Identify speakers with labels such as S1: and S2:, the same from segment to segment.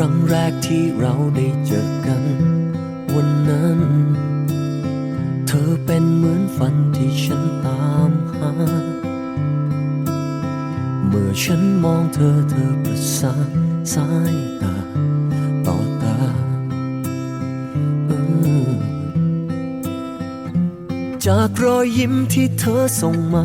S1: รั้งแรกที่เราได้เจอกัน วันนั้น เธอเป็นเหมือนฝันที่ฉันตามหา เมื่อฉันมองเธอเธอประสานสายตาต่อตาออจากรอยยิ้มที่เธอส่งมา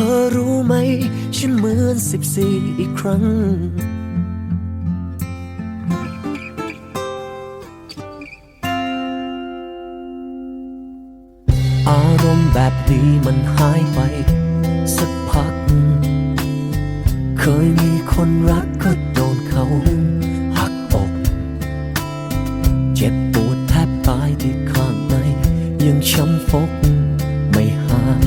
S1: อรู้ไหม ฉันเหมือนสิบสี่อีกครั้ง อารมณ์แบบนี้มันหายไป สักพัก เคยมีคนรักก็โดนเขาหักอก เจ็บปวดแทบตายที่ข้างใน ยังช้ำฟกไม่หาย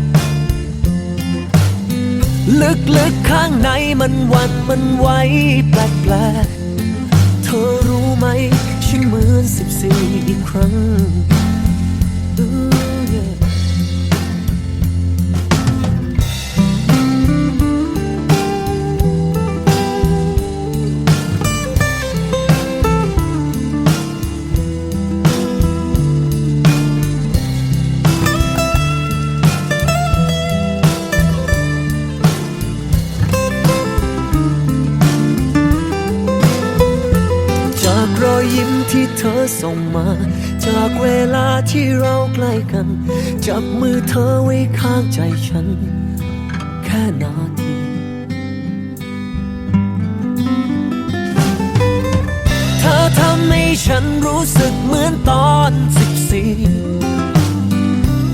S1: ลึกๆข้างในมันวันมันไหวแปลกๆเธอรู้ไหมฉันเหมือนสิบสี่อีกครั้ง อยยิ้มที่เธอส่งมา จากเวลาที่เราใกล้กัน จับมือเธอไว้ข้างใจฉัน แค่นาทีเธอทำให้ฉันรู้สึกเหมือนตอนสิบสี่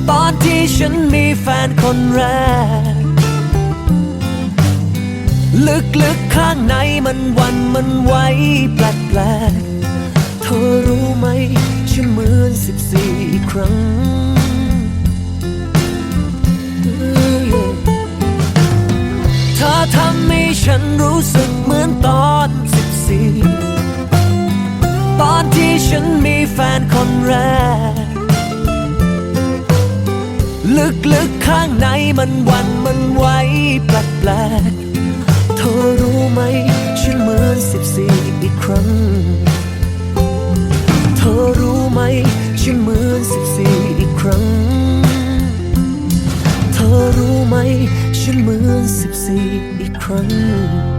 S1: ตอนที่ฉันมีแฟนคนแรก ลึกๆข้างในมันวันมันไหวแปลกๆ ธอรู้ไหมฉันเหมือนสิบสี่อีกครั้ง เธอทำให้ฉันรู้สึกเหมือนตอนสิบสี่ตอนที่ฉันมีแฟนคนแรก ลึกๆข้างในมันวันมันไหวแปลกๆเธอรู้ เธอ